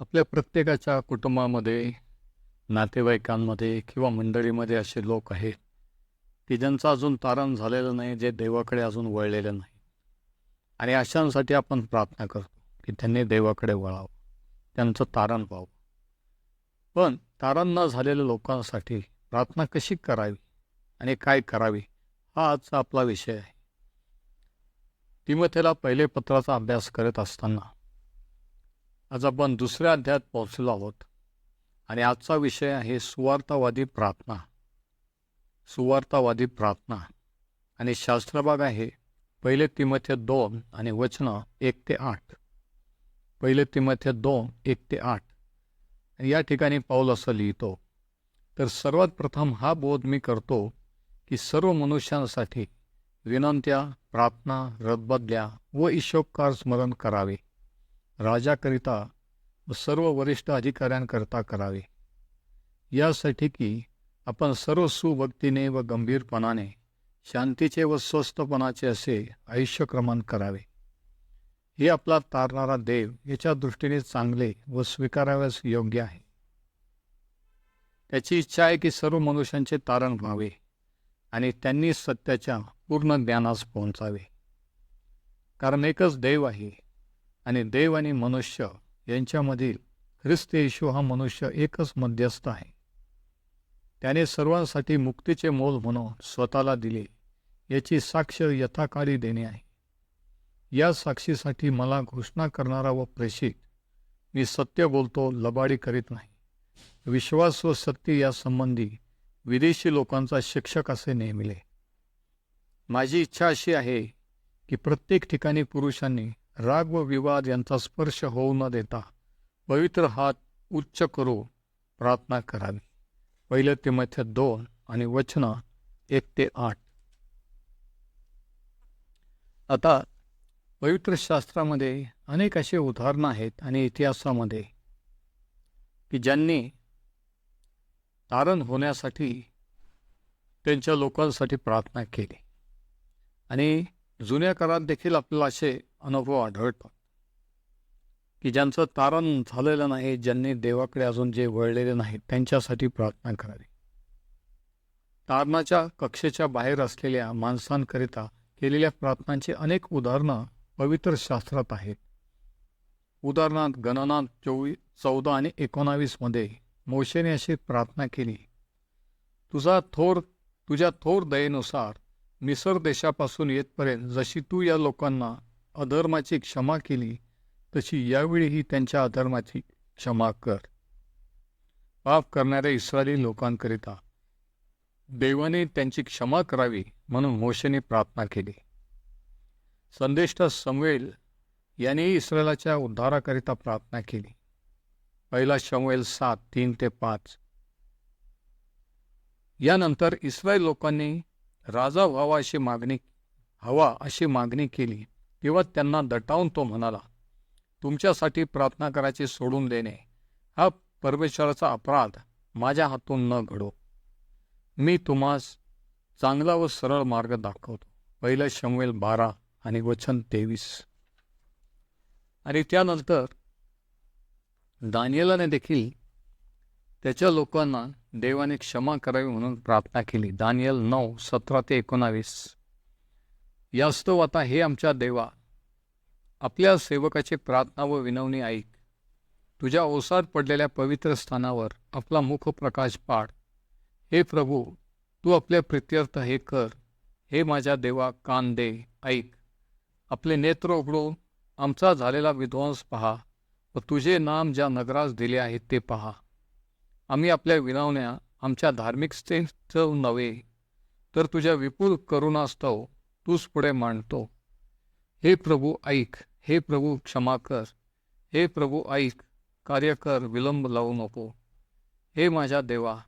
आपल्या प्रत्येकाच्या कुटुंबामध्ये नातेवाईकांमध्ये किंवा मंडळीमध्ये असे लोक आहेत की ज्यांचं अजून तारण झालेलं नाही जे देवाकडे अजून वळलेलं नाही. आणि अशांसाठी आपण प्रार्थना करतो की त्यांनी देवाकडे वळावं त्यांचं तारण व्हावं. पण तारण न झालेल्या लोकांसाठी प्रार्थना कशी करावी आणि काय करावी हा आजचा आपला विषय आहे. तिमथेला पहिले पत्राचा अभ्यास करत असताना आज आपण दुसऱ्या अध्यायात पोहोचलो आहोत. आणि आजचा विषय आहे सुवार्थवादी प्रार्थना. सुवार्थावादी प्रार्थना. आणि शास्त्रभाग आहे पहिले तिमथ्य दोन आणि वचनं एक ते आठ. पहिले तिमथ्य दोन एक ते आठ. या ठिकाणी पाऊल असं लिहितो तर सर्वात प्रथम हा बोध मी करतो की सर्व मनुष्यांसाठी विनंत्या प्रार्थना रदबदल्या व ईशोपकार स्मरण करावे. राजाकरिता व सर्व वरिष्ठ अधिकाऱ्यांकरता करावे. यासाठी की आपण सर्व सुभक्तीने व गंभीरपणाने शांतीचे व स्वस्थपणाचे असे आयुष्यक्रमण करावे. हे आपला तारणारा देव याच्या दृष्टीने चांगले व स्वीकाराव्यास योग्य आहे. त्याची इच्छा आहे की सर्व मनुष्यांचे तारण व्हावे आणि त्यांनी सत्याच्या पूर्ण ज्ञानास पोहोचावे. कारण एकच देव आहे आणि देव आणि मनुष्य यांच्यामधील ख्रिस्त येशू हा मनुष्य एकच मध्यस्थ आहे. त्याने सर्वांसाठी मुक्तीचे मोल म्हणून स्वतःला दिले याची साक्ष यथाकाळी देणे आहे. या साक्षीसाठी मला घोषणा करणारा व प्रेषित मी सत्य बोलतो लबाडी करीत नाही. विश्वास व सत्य या संबंधी विदेशी लोकांचा शिक्षक असे नेमिले माझी इच्छा अशी आहे की प्रत्येक ठिकाणी पुरुषांनी राग व विवाद यांचा स्पर्श होऊ न देता पवित्र हात उच्च करू प्रार्थना करावी. पहिलं ते मध्य दोन आणि वचन एक ते आठ. आता पवित्र शास्त्रामध्ये अनेक असे उदाहरणं आहेत आणि इतिहासामध्ये की ज्यांनी तारण होण्यासाठी त्यांच्या लोकांसाठी प्रार्थना केली. आणि जुन्या काळात देखील आपल्याला असे अनुभव आढळतात. की ज्यांचं तारण झालेलं नाही ज्यांनी देवाकडे अजून जे वळलेले नाहीत त्यांच्यासाठी प्रार्थना करावी. तारणाच्या कक्षेच्या बाहेर असलेल्या माणसांकरिता केलेल्या प्रार्थनांची अनेक उदाहरणं पवित्र शास्त्रात आहेत. उदाहरणार्थ गणनात चोवीस चौदा आणि एकोणावीसमध्ये मोशेने अशी प्रार्थना केली तुझा थोर तुझ्या थोर दयेनुसार मिसर देशापासून येतपर्यंत जशी तू या लोकांना अधर्माची क्षमा केली तशी यावेळीही त्यांच्या अधर्माची क्षमा कर. पाप करणाऱ्या इस्रायली लोकांकरिता देवाने त्यांची क्षमा करावी म्हणून मोशेने प्रार्थना केली. संदेष्ट समवेल यांनी इस्रायलाच्या उद्धाराकरिता प्रार्थना केली. पहिला शमवेल सात तीन ते पाच. यानंतर इस्रायल लोकांनी राजा व्हावा अशी मागणी हवा अशी मागणी केली. तेव्हा त्यांना दटावून तो म्हणाला तुमच्यासाठी प्रार्थना करायची सोडून देणे हा परमेश्वराचा अपराध माझ्या हातून न घडो. मी तुम्हास चांगला व सरळ मार्ग दाखवतो. पहिलं शमवेल बारा आणि वचन तेवीस. आणि त्यानंतर दानियलाने देखील त्याच्या लोकांना देवाने क्षमा करावी म्हणून प्रार्थना केली. दानियल नऊ सतरा ते एकोणावीस. यास्तव आता हे आमच्या देवा. आपल्या सेवकाची प्रार्थना व विनवणी ऐक. तुझ्या ओसात पडलेल्या पवित्र स्थानावर आपला मुख प्रकाश पाड. हे प्रभू तू आपल्या प्रित्यर्थ हे कर. हे माझ्या देवा कान दे ऐक. आपले नेत्र उघडून आमचा झालेला विध्वंस पहा व तुझे नाम ज्या नगरास दिले आहेत ते पहा. आम्ही आपल्या विनवण्या आमच्या धार्मिकतेचं नव्हे तर तुझ्या विपुल करुणास्तव तूच पुढे मांडतो. हे प्रभू ऐक हे प्रभू क्षमा कर हे प्रभू ऐक कार्य कर विलंब लावू नको. हे माझ्या देवा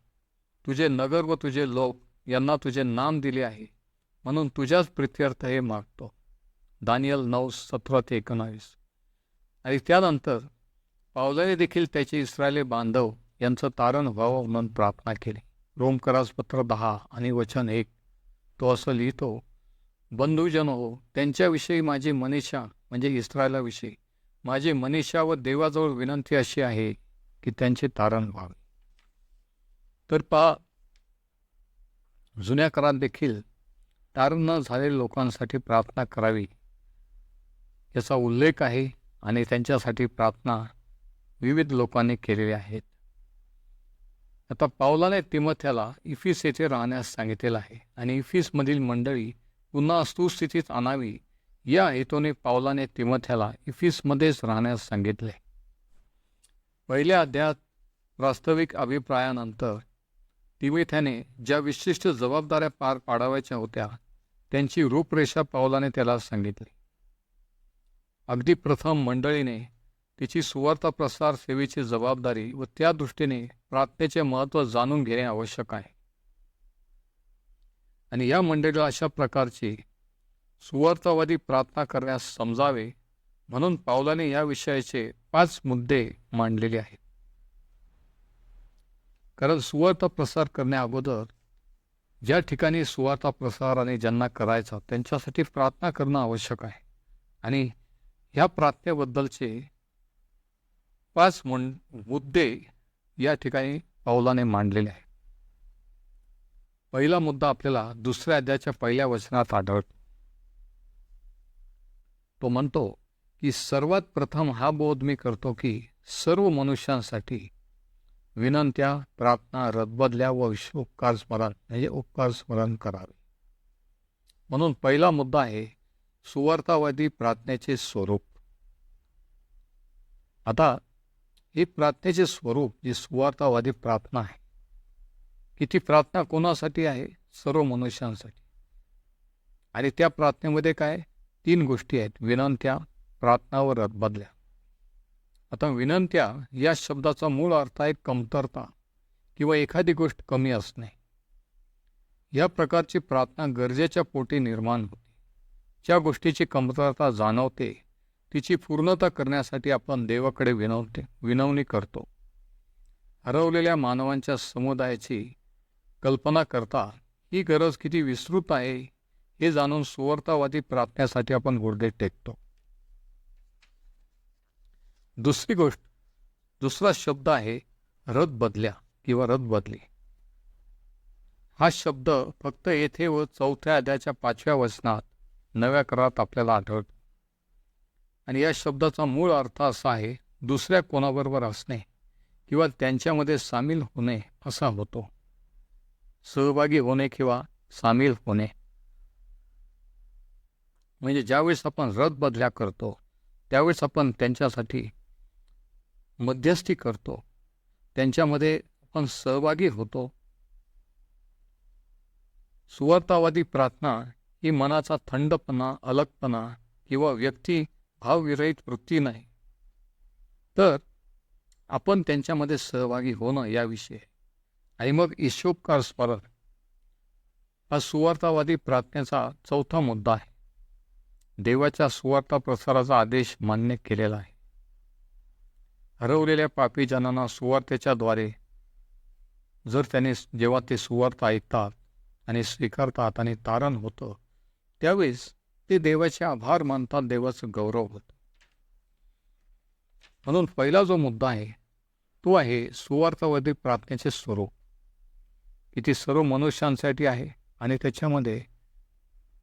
तुझे नगर व तुझे लोक यांना तुझे नाम दिले आहे म्हणून तुझ्याच प्रित्यर्थ हे मागतो. दानियल नऊ सतरा ते एकोणावीस. आणि त्यानंतर पावलाने देखील त्याचे इस्रायली बांधव यांचं तारण व्हावं म्हणून प्रार्थना केली. रोमकरासपत्र दहा आणि वचन एक. तो असं लिहितो बंधुजन हो त्यांच्याविषयी माझी मनीषा म्हणजे इस्रायलाविषयी माझी मनीषा व देवाजवळ विनंती अशी आहे की त्यांचे तारण व्हावे. तर पा जुन्या करात देखील तारण न झालेल्या लोकांसाठी प्रार्थना करावी याचा उल्लेख आहे आणि त्यांच्यासाठी प्रार्थना विविध लोकांनी केलेल्या आहेत. आता पावलाने तिमथ्याला इफिस येथे राहण्यास सांगितलेलं आहे आणि इफिसमधील मंडळी पुन्हा सुस्थितीत आणावी. या हेतूने पावलाने तिमथ्याला इफिसमध्येच राहण्यास सांगितले. पहिल्या अध्यायात वास्तविक अभिप्रायानंतर तिमिथ्याने ज्या विशिष्ट जबाबदाऱ्या पार पाडावायच्या होत्या त्यांची रूपरेषा पावलाने त्याला सांगितली. अगदी प्रथम मंडळीने तिची सुवार्थ प्रसार सेवेची जबाबदारी व त्या दृष्टीने प्रार्थनेचे महत्त्व जाणून घेणे आवश्यक आहे. आणि या मंडळीला अशा प्रकारची सुवार्थवादी प्रार्थना करण्यास समजावे म्हणून पावलाने या विषयाचे पाच मुद्दे मांडलेले आहेत. कारण सुवार्थ प्रसार करण्या अगोदर ज्या ठिकाणी सुवार्थ प्रसाराने ज्यांना करायचा त्यांच्यासाठी प्रार्थना करणं आवश्यक आहे. आणि ह्या प्रार्थनेबद्दलचे पाच मुद्दे या ठिकाणी पावलाने मांडलेले आहे पहिला मुद्दा आपल्याला दुसऱ्या अध्यायाच्या पहिल्या वचनात आढळतो. तो म्हणतो की सर्वात प्रथम हा बोध मी करतो की सर्व मनुष्यांसाठी विनंत्या प्रार्थना रदबदल्या व उपकार स्मरण म्हणजे उपकार स्मरण करावे. म्हणून पहिला मुद्दा आहे सुवार्थावादी प्रार्थनेचे स्वरूप. आता हे प्रार्थनेचे स्वरूप जी सुवार्थावादी प्रार्थना आहे की ती प्रार्थना कोणासाठी आहे? सर्व मनुष्यांसाठी. आणि त्या प्रार्थनेमध्ये काय? तीन गोष्टी आहेत. विनंत्या प्रार्थनावर बदल्या. आता विनंत्या या शब्दाचा मूळ अर्थ आहे कमतरता किंवा एखादी गोष्ट कमी असणे. या प्रकारची प्रार्थना गरजेच्या पोटी निर्माण होते. ज्या गोष्टीची कमतरता जाणवते तिची पूर्णता करण्यासाठी आपण देवाकडे विनवते विनवणी करतो. हरवलेल्या मानवांच्या समुदायाची कल्पना करता ही गरज किती विस्तृत आहे हे जाणून सुवर्तावादी प्रार्थनेसाठी आपण गुडघे टेकतो. दुसरी गोष्ट दुसरा शब्द आहे रथ बदल्या किंवा रथ बदली. हा शब्द फक्त येथे व चौथ्या अध्याच्या पाचव्या वचनात नव्या करारात आपल्याला आढळतो. आणि या शब्दाचा मूळ अर्थ असा आहे दुसऱ्या कोणाबरोबर असणे किंवा त्यांच्यामध्ये सामील होणे असा होतो. सहभागी होणे किंवा सामील होणे. म्हणजे ज्यावेळेस आपण रथ बदल्या करतो त्यावेळेस आपण त्यांच्यासाठी मध्यस्थी करतो. त्यांच्यामध्ये आपण सहभागी होतो. सुवर्तावादी प्रार्थना ही मनाचा थंडपणा अलगपणा किंवा व्यक्ती भावविरहित वृत्ती नाही. तर आपण त्यांच्यामध्ये सहभागी होणं याविषयी आणि मग ईशोपकार स्मरण हा सुवार्थावादी प्रार्थनेचा चौथा मुद्दा आहे. देवाच्या सुवार्था प्रसाराचा आदेश मान्य केलेला आहे. हरवलेल्या पापी जनांना सुवार्थेच्याद्वारे जर त्याने जेव्हा ते सुवार्थ ऐकतात आणि स्वीकारतात आणि तारण होतं त्यावेळेस ते देवाचे आभार मानतात देवाचं गौरव होतं. म्हणून पहिला जो मुद्दा आहे तो आहे सुवार्थवादी प्रार्थनेचे स्वरूप. की ती सर्व मनुष्यांसाठी आहे आणि त्याच्यामध्ये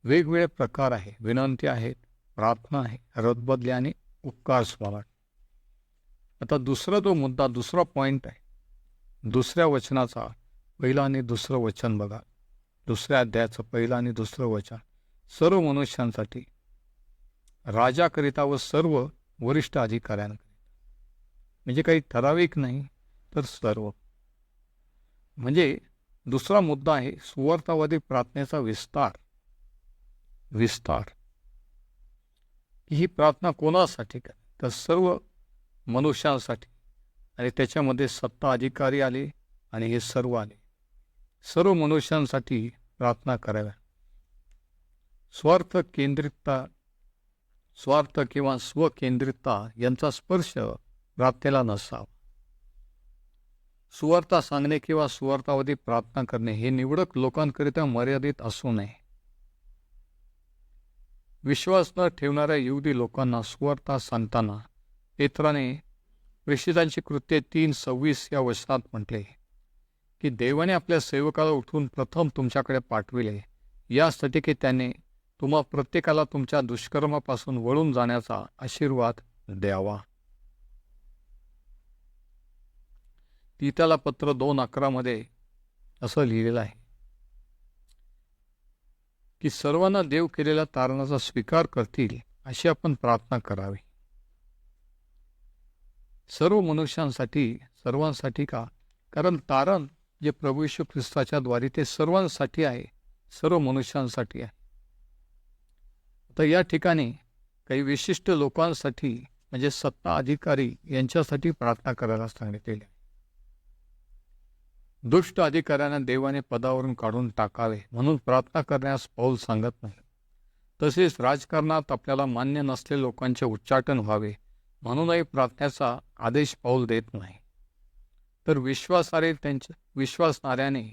वेगवेगळे प्रकार आहे. विनंती आहेत प्रार्थना आहे रदबदले आणि उपकार स्मरण आता दुसरा जो मुद्दा दुसरा पॉईंट आहे. दुसऱ्या वचनाचा पहिलं आणि दुसरं वचन बघा. दुसऱ्या अध्यायाचं पहिलं आणि दुसरं वचन. सर्व मनुष्यांसाठी. राजाकरिता व सर्व वरिष्ठ अधिकाऱ्यांकरिता. म्हणजे काही ठराविक नाही तर सर्व. म्हणजे दुसरा मुद्दा आहे सुवार्थावादी प्रार्थनेचा विस्तार. विस्तार. ही प्रार्थना कोणासाठी काय तर सर्व मनुष्यांसाठी. आणि त्याच्यामध्ये सत्ता अधिकारी आले आणि हे सर्व आले. सर्व मनुष्यांसाठी प्रार्थना कराव्या. स्वार्थ केंद्रितता स्वार्थ किंवा स्वकेंद्रितता यांचा स्पर्श प्रार्थनेला नसावा. सुवार्था सांगणे किंवा सुवार्थावधी प्रार्थना करणे हे निवडक लोकांकरिता मर्यादित असू नये. विश्वास न ठेवणाऱ्या युवती लोकांना सुवर्ता सांगताना पेत्राने प्रेषितांची कृत्ये तीन सव्वीस या वचनात म्हटले की देवाने आपल्या सेवकाला उठून प्रथम तुमच्याकडे पाठविले. यासाठी की त्याने तुम्हा प्रत्येकाला तुमच्या दुष्कर्मापासून वळून जाण्याचा आशीर्वाद द्यावा. तिथाला पत्र दोन अकरामध्ये असं लिहिलेलं आहे. की सर्वांना देव केलेल्या तारणाचा स्वीकार करतील अशी आपण प्रार्थना करावी. सर्व मनुष्यांसाठी सर्वांसाठी का? कारण तारण जे प्रभू येशू ख्रिस्ताच्या द्वारे ते सर्वांसाठी आहे सर्व मनुष्यांसाठी आहे. आता या ठिकाणी काही विशिष्ट लोकांसाठी म्हणजे सत्ता अधिकारी यांच्यासाठी प्रार्थना करायला सांगण्यात येईल. दुष्ट अधिकाऱ्यांना देवाने पदावरून काढून टाकावे म्हणून प्रार्थना करण्यास पाऊल सांगत नाही. तसेच राजकारणात आपल्याला मान्य नसलेल्या लोकांचे उच्चाटन व्हावे म्हणूनही प्रार्थनेचा आदेश पाऊल देत नाही. तर विश्वासारे त्यांच्या विश्वासणाऱ्याने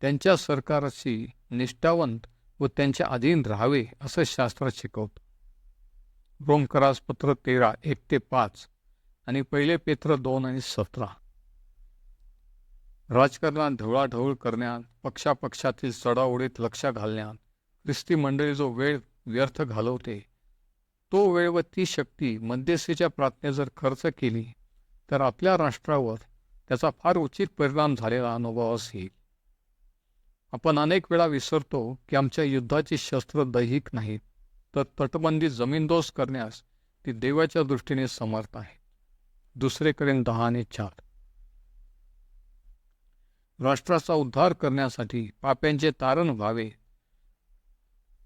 त्यांच्या सरकारशी निष्ठावंत व त्यांच्या अधीन राहावे असं शास्त्र शिकवतं. रोमकरास पत्र तेरा एक ते पाच आणि पहिले पेत्र दोन आणि सतरा. राजकारणात ढवळाढवळ करण्यात पक्षापक्षातील चढाओढीत लक्ष घालण्यात ख्रिस्ती मंडळी जो वेळ व्यर्थ घालवते तो वेळ व ती शक्ती मध्यस्थीच्या प्रार्थने जर खर्च केली तर आपल्या राष्ट्रावर त्याचा फार उचित परिणाम झालेला अनुभव येईल आपण अनेक वेळा विसरतो की आमच्या युद्धाची शस्त्र दैहिक नाहीत तर तटबंदी जमीनदोस करण्यास ती देवाच्या दृष्टीने समर्थ आहे. दुसरेकडे दहा आणि चार. राष्ट्राचा उद्धार करण्यासाठी पाप्यांचे तारण व्हावे.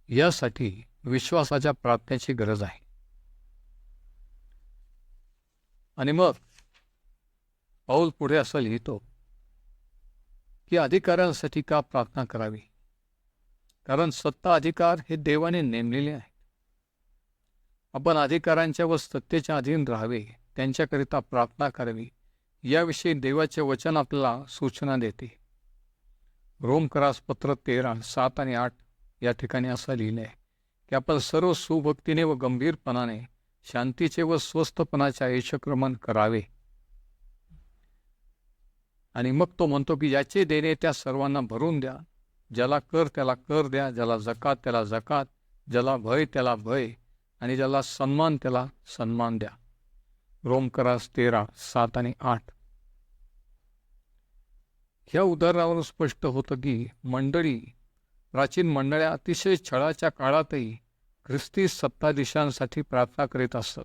यासाठी विश्वासाच्या प्रार्थनेची गरज आहे. आणि मग पाऊल पुढे असं लिहितो की अधिकाऱ्यांसाठी का प्रार्थना करावी? कारण सत्ता अधिकार हे देवाने नेमलेले आहेत. आपण अधिकारांच्या व सत्तेच्या अधीन राहावे त्यांच्याकरिता प्रार्थना करावी याविषयी देवाचे वचन आपल्याला सूचना देते. रोमकरास पत्र तेरा सात आणि आठ या ठिकाणी असं लिहिलं आहे की आपण सर्व सुभक्तीने व गंभीरपणाने शांतीचे व स्वस्थपणाचे आयुष्यक्रमण करावे. आणि मग तो म्हणतो की याचे देणे त्या सर्वांना भरून द्या. ज्याला कर त्याला कर द्या ज्याला जकात त्याला जकात ज्याला भय त्याला भय आणि ज्याला सन्मान त्याला सन्मान द्या. रोमकरास तेरा सात आणि आठ. ह्या उदाहरणावरून स्पष्ट होतं की मंडळी प्राचीन मंडळ्या अतिशय छळाच्या काळातही ख्रिस्ती सत्ताधीशांसाठी प्रार्थना करीत असत.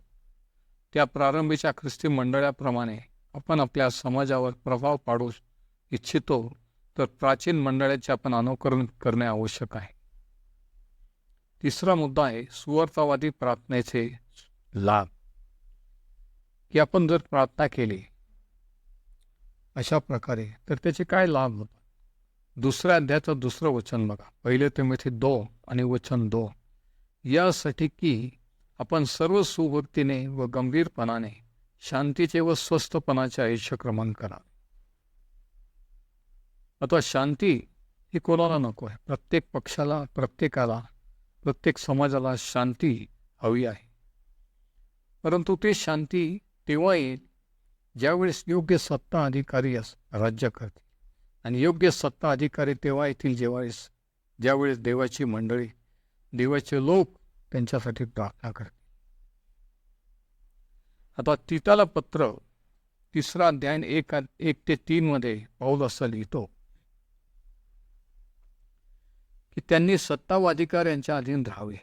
त्या प्रारंभीच्या ख्रिस्ती मंडळाप्रमाणे आपण आपल्या समाजावर प्रभाव पाडू इच्छितो तर प्राचीन मंडळाचे आपण अनुकरण करणे आवश्यक आहे. तिसरा मुद्दा आहे सुवर्तावादी प्रार्थनेचे लाभ. की आपण जर प्रार्थना केली अशा प्रकारे तर त्याचे काय लाभ होतात? दुसऱ्या अध्यायाचं दुसरं वचन बघा. पहिले ते दो आणि वचन दो यासाठी की आपण सर्व सुभक्तीने व गंभीरपणाने शांतीचे व स्वस्थपणाचे आयुष्य क्रमण करा. आता शांती ही कोणाला नको आहे? प्रत्येक पक्षाला प्रत्येकाला प्रत्येक समाजाला शांती हवी आहे. परंतु ते शांती तेव्हा येईल. ज्यावेळेस योग्य सत्ता अधिकारी अस राज्य करतील. आणि योग्य सत्ता अधिकारी तेव्हा येतील जेव्हावेळेस ज्यावेळेस देवाची मंडळी देवाचे लोक त्यांच्यासाठी प्रार्थना करतील. आता तिताला पत्र तिसरा अध्याय एक एक ते तीनमध्ये पाऊल असं लिहितो. की त्यांनी सत्ता व अधिकार यांच्या अधीन राहावे.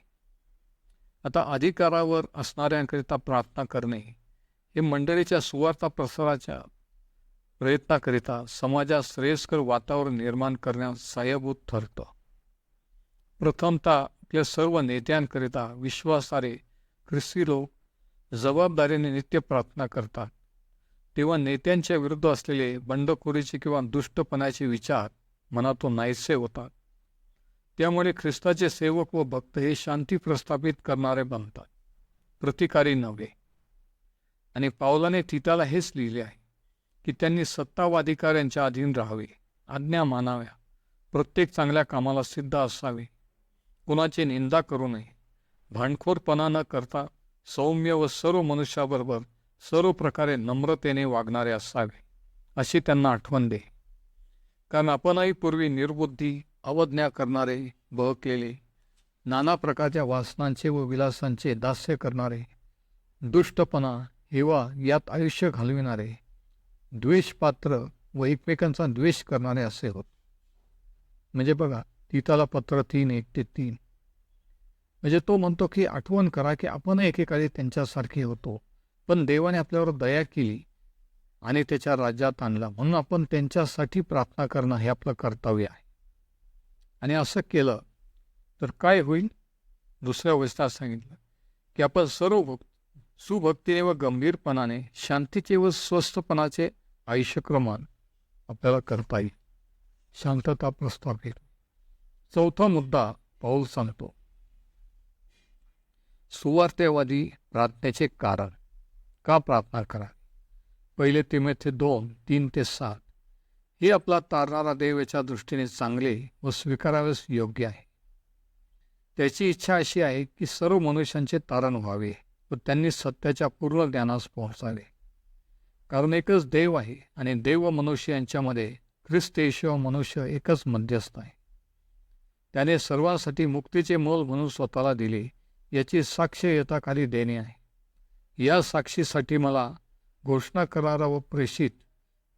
आता अधिकारावर असणाऱ्यांकरिता प्रार्थना करणे हे मंडळीच्या सुवार्ता प्रसाराच्या प्रयत्नाकरिता समाजात श्रेयस्कर वातावरण निर्माण करण्यास सहाय्यभूत ठरतं. प्रथमतः आपल्या सर्व नेत्यांकरिता विश्वासारे ख्रिस्ती लोक जबाबदारीने नित्य प्रार्थना करतात. तेव्हा नेत्यांच्या विरुद्ध असलेले बंडखोरीचे किंवा दुष्टपणाचे विचार मनातून नाहीसे होतात. त्यामुळे ख्रिस्ताचे सेवक व भक्त हे शांती प्रस्थापित करणारे बनतात. प्रतिकारी नव्हे. आणि पावलाने तिताला हेच लिहिले आहे की त्यांनी सत्तावाधिकाऱ्यांच्या अधीन राहावे आज्ञा मानाव्या प्रत्येक चांगल्या कामाला सिद्ध असावे. कुणाची निंदा करू नये. भांडखोरपणा न करता सौम्य व सर्व मनुष्याबरोबर सर्व प्रकारे नम्रतेने वागणारे असावे अशी त्यांना आठवण दे. कारण आपणही पूर्वी निर्बुद्धी अवज्ञा करणारे बहकलेले नाना प्रकारच्या वासनांचे व विलासांचे दास्य करणारे दुष्टपणा हेवा यात आयुष्य घालविणारे द्वेषपात्र व एकमेकांचा द्वेष करणारे असे होत. म्हणजे बघा तिताला पत्र तीन एक ते तीन. म्हणजे तो म्हणतो की आठवण करा की आपण एकेकाळी त्यांच्यासारखे होतो पण देवाने आपल्यावर दया केली आणि त्याच्या राज्यात आणला. म्हणून आपण त्यांच्यासाठी प्रार्थना करणं हे आपलं कर्तव्य आहे. आणि असं केलं तर काय होईल? दुसऱ्या अवस्था सांगितलं की आपण सर्व भक्त सुभक्तीने व गंभीरपणाने शांतीचे व स्वस्थपणाचे आयुष्यक्रमान आपल्याला करता येईल. शांतता प्रस्थापित चौथा मुद्दा पाऊल सांगतो. सुवार्थेवादी प्रार्थनेचे कारण. का प्रार्थना करा पहिले तिमेथे दोन तीन ते सात. हे आपला तारणारा देवेच्या दृष्टीने चांगले व स्वीकारावेस योग्य आहे. त्याची इच्छा अशी आहे की सर्व मनुष्यांचे तारण व्हावे. व त्यांनी सत्याच्या पूर्ण ज्ञानास पोहोचावे. कारण एकच देव आहे आणि देव व मनुष्य यांच्यामध्ये ख्रिस्त येशू मनुष्य एकच मध्यस्थ आहे. त्याने सर्वांसाठी मुक्तीचे मोल म्हणून स्वतःला दिले याची साक्ष यथाखाली देणे आहे. या साक्षीसाठी मला घोषणा करारा व प्रेषित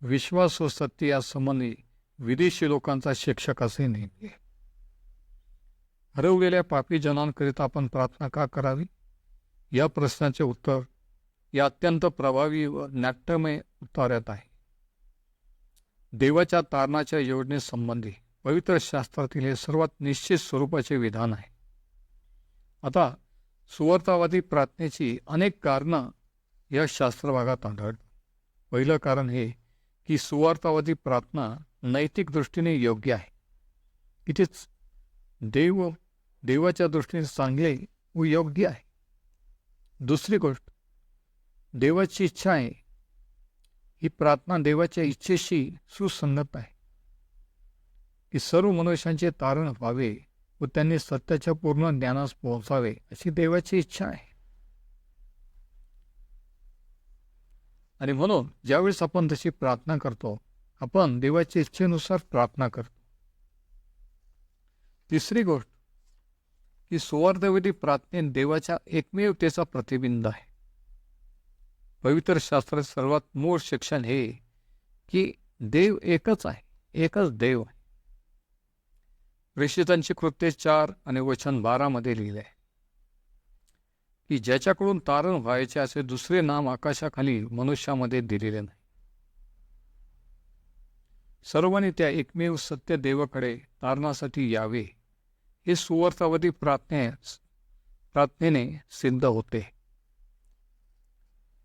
विश्वास व सत्य यासंबंधी विदेशी लोकांचा शिक्षक असे नेमले. हरवलेल्या पापी जनांकरिता आपण प्रार्थना का करावी? या प्रश्नाचे उत्तर या अत्यंत प्रभावी व नाट्यमय उत्तरात आहे. देवाच्या तारणाच्या योजनेसंबंधी पवित्र शास्त्रातील हे सर्वात निश्चित स्वरूपाचे विधान आहे. आता सुवर्तावादी प्रार्थनेची अनेक कारणं या शास्त्रभागात आढळत पहिलं कारण हे की सुवार्थावादी प्रार्थना नैतिक दृष्टीने योग्य आहे. इथेच देव देवाच्या दृष्टीने चांगले व योग्य आहे. दुसरी गोष्ट देवाची इच्छा आहे. ही प्रार्थना देवाच्या इच्छेशी सुसंगत आहे. की सर्व मनुष्यांचे तारण व्हावे व त्यांनी सत्याच्या पूर्ण ज्ञानास पोहोचावे अशी देवाची इच्छा आहे. आणि म्हणून ज्यावेळेस आपण तशी प्रार्थना करतो आपण देवाच्या इच्छेनुसार प्रार्थना करतो. तिसरी गोष्ट ही सुवार्धविधी प्रार्थनेत देवाच्या एकमेवतेचा प्रतिबिंब आहे. पवित्र शास्त्रात सर्वात मूळ शिक्षण हे की देव एकच आहे एकच देव आहे. प्रेषितांची कृत्ये चार आणि वचन बारामध्ये लिहिले. आहे की ज्याच्याकडून तारण व्हायचे असे दुसरे नाम आकाशाखाली मनुष्यामध्ये दिलेले नाही. सर्वांनी त्या एकमेव सत्य देवाकडे तारणासाठी यावे. हे सुवर्तावधी प्रार्थनेस प्रार्थनेने सिद्ध होते.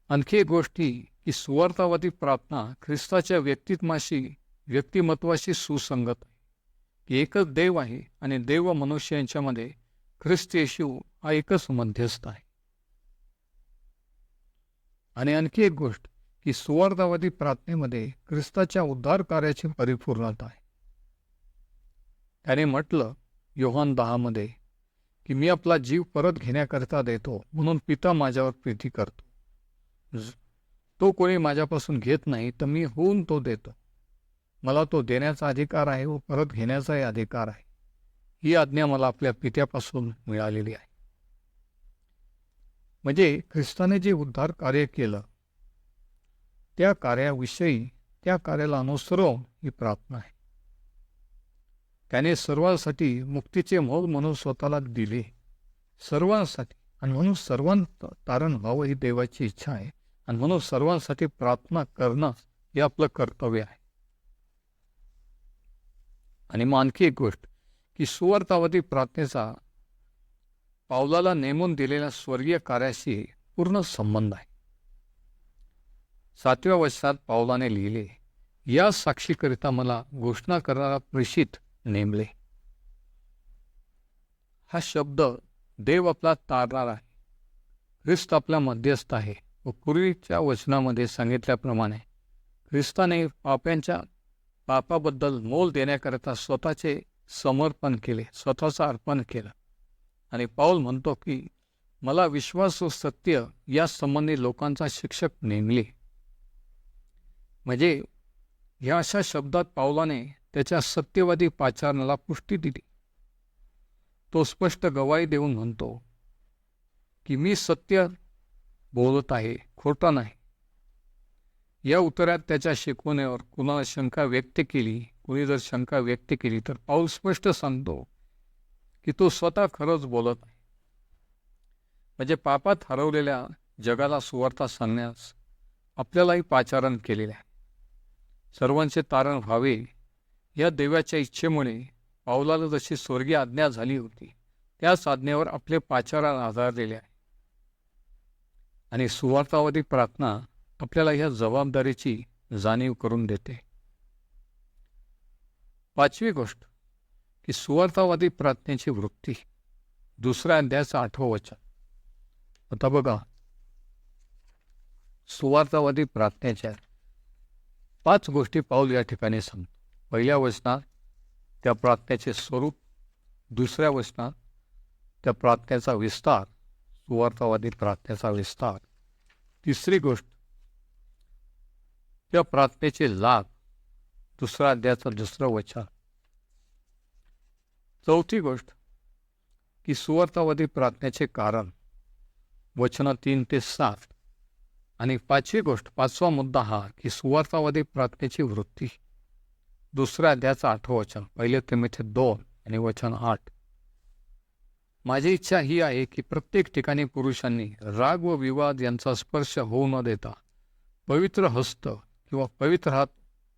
आणखी एक गोष्टी की सुवर्तावधी प्रार्थना ख्रिस्ताच्या व्यक्तित्वाशी व्यक्तिमत्वाशी सुसंगत आहे. की एकच देव आहे आणि देव मनुष्य यांच्यामध्ये ख्रिस्त येशू हा एकच मध्यस्थ आहे. आणि आणखी एक गोष्ट की सुवार्थावादी प्रार्थनेमध्ये ख्रिस्ताच्या उद्धार कार्याची परिपूर्णता आहे. त्याने म्हटलं योहान दहामध्ये की मी आपला जीव परत घेण्याकरता देतो म्हणून पिता माझ्यावर प्रीती करतो. तो कोणी माझ्यापासून घेत नाही तर मी होऊन तो देतो. मला तो देण्याचा अधिकार आहे व परत घेण्याचाही अधिकार आहे. ही आज्ञा मला आपल्या पित्यापासून मिळालेली आहे. म्हणजे ख्रिस्ताने जे उद्धार कार्य केलं त्या कार्याविषयी त्या कार्याला अनुसरव ही प्रार्थना आहे. त्याने सर्वांसाठी मुक्तीचे मोल म्हणून स्वतःला दिले. सर्वांसाठी. आणि म्हणून सर्वांत तारण व्हावं ही देवाची इच्छा आहे. आणि म्हणून सर्वांसाठी प्रार्थना करणं हे आपलं कर्तव्य आहे. आणि मग आणखी एक गोष्ट की सुवार्थावधी प्रार्थनेचा पावलाला नेमून दिलेल्या स्वर्गीय कार्याशी पूर्ण संबंध आहे. सातव्या वर्षात पावलाने लिहिले या साक्षीकरिता मला घोषणा करणारा प्रेषित नेमले. हा शब्द देव आपला तारणार आहे. ख्रिस्त आपला मध्यस्थ आहे. व पूर्वीच्या वचनामध्ये सांगितल्याप्रमाणे ख्रिस्ताने पाप्यांच्या पापाबद्दल मोल देण्याकरिता स्वतःचे समर्पण केले स्वतःचं अर्पण केलं. आणि पाऊल म्हणतो की मला विश्वास व सत्य या संबंधी लोकांचा शिक्षक नेमले. म्हणजे या अशा शब्दात पावलाने त्याच्या सत्यवादी पाचारणाला पुष्टी दिली. तो स्पष्ट गवाही देऊन म्हणतो की मी सत्य बोलत आहे खोटा नाही या उत्तरात त्याच्या शिकवण्यावर कुणाला शंका व्यक्त केली कुणी जर शंका व्यक्त केली तर पाऊल स्पष्ट सांगतो की तो स्वतः खरंच बोलत आहे म्हणजे पापात हरवलेल्या जगाला सुवार्ता सांगण्यास आपल्यालाही पाचारण केलेले आहे. सर्वांचे तारण व्हावे या देवाच्या इच्छेमुळे पावलाला जशी स्वर्गीय आज्ञा झाली होती त्या साधनेवर आपले पाचाराला आधार दिले आहे. आणि सुवार्थावादी प्रार्थना आपल्याला ह्या जबाबदारीची जाणीव करून देते. पाचवी गोष्ट की सुवार्थावादी प्रार्थनेची वृत्ती दुसऱ्या अध्यायाचं आठवं वचन. आता बघा सुवार्थावादी प्रार्थनेच्या पाच गोष्टी पाऊल या ठिकाणी सांगतो. पहिल्या वचनात त्या प्रार्थनेचे स्वरूप दुसऱ्या वचनात त्या प्रार्थनेचा विस्तार सुवार्थावादी प्रार्थनेचा विस्तार. तिसरी गोष्ट त्या प्रार्थनेचे लाभ दुसरा अध्यायाचं दुसरं वचन. चौथी गोष्ट की सुवार्थावादी प्रार्थनेचे कारण वचनं तीन ते सात. आणि पाचवी गोष्ट पाचवा मुद्दा हा की सुवार्थावादी प्रार्थनेची वृत्ती. दुसऱ्या अध्यायाचं आठवं वचन. पहिले ते दोन आणि वचन आठ. माझी इच्छा ही आहे की प्रत्येक ठिकाणी पुरुषांनी राग व विवाद यांचा स्पर्श होऊ न देता पवित्र हस्त किंवा पवित्र हात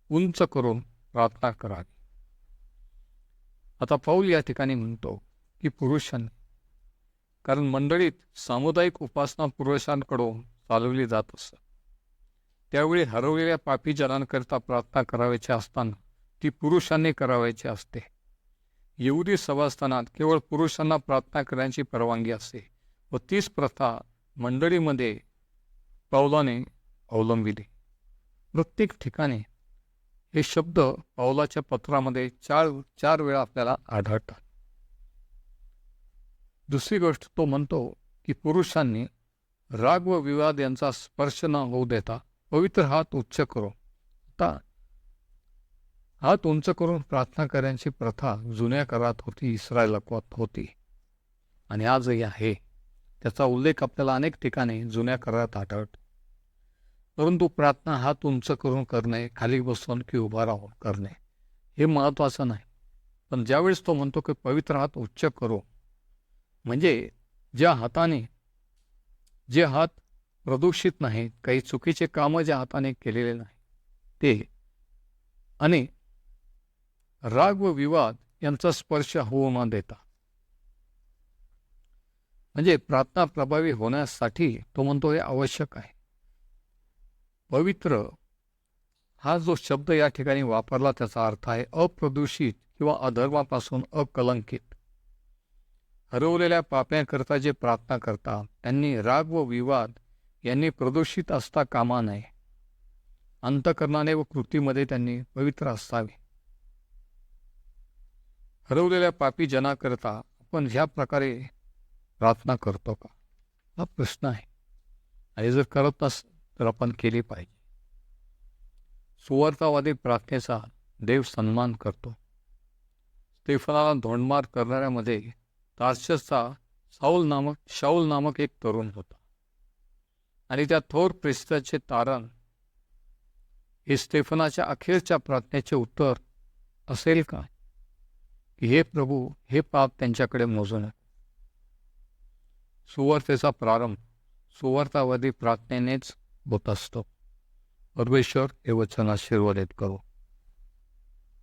उंच करून प्रार्थना करावी. आता पाऊल या ठिकाणी म्हणतो की पुरुषांनी कारण मंडळीत सामुदायिक उपासना पुरुषांकडून चालवली जात असत. त्यावेळी हरवलेल्या पापी जनांकरिता प्रार्थना करावयाची असताना ती पुरुषांनी करावायची असते. येऊदी सभास्थानात केवळ पुरुषांना प्रार्थना करण्याची परवानगी असते व तीच प्रथा मंडळीमध्ये पावलाने अवलंबिली. प्रत्येक ठिकाणी हे शब्द पावलाच्या पत्रामध्ये चार चार वेळा आपल्याला आढळतात. दुसरी गोष्ट तो म्हणतो की पुरुषांनी राग व विवाद यांचा स्पर्श न होऊ देता पवित्र हात उच्च करो. आता हात उंच करून प्रार्थना करण्याची प्रथा जुन्या करात होती इस्रायल होती. आणि आजही आहे. त्याचा उल्लेख आपल्याला अनेक ठिकाणी जुन्या करात आढळत. परंतु प्रार्थना हात उंच करून करणे खाली बसून की उभा राहून करणे हे महत्त्वाचं नाही. पण ज्यावेळेस तो म्हणतो की पवित्र हात उच्च करू म्हणजे ज्या हाताने जे हात प्रदूषित नाहीत काही चुकीचे कामं ज्या हाताने केलेले नाही ते आणि राग व विवाद यांचा स्पर्श होऊ न देता. म्हणजे प्रार्थना प्रभावी होण्यासाठी तो म्हणतो हे आवश्यक आहे. पवित्र हा जो शब्द या ठिकाणी वापरला त्याचा अर्थ आहे अप्रदूषित किंवा अधर्मापासून अकलंकित. हरवलेल्या पाप्याकरता जे प्रार्थना करतात त्यांनी राग व विवाद यांनी प्रदूषित असता कामा नये. अंतकरणाने व कृतीमध्ये त्यांनी पवित्र असावे. हरवलेल्या पापी जनाकरता आपण ह्या प्रकारे प्रार्थना करतो का? हा प्रश्न आहे. आणि जर करत नस तर आपण केली पाहिजे. सुवार्थावादी प्रार्थनेचा देव सन्मान करतो. स्टेफनाला धोंडमार करणाऱ्यामध्ये तारशसचा साऊल नामक शाऊल नामक एक तरुण होता. आणि त्या थोर प्रेस्ताचे तारण हे स्टेफनाच्या अखेरच्या प्रार्थनेचे उत्तर असेल का? की हे प्रभू हे पाप त्यांच्याकडे मोजून सुवार्थेचा प्रारंभ सुवार्थावादी प्रार्थनेनेच होत असतो. परमेश्वर हे वचन आशीर्वादित करू.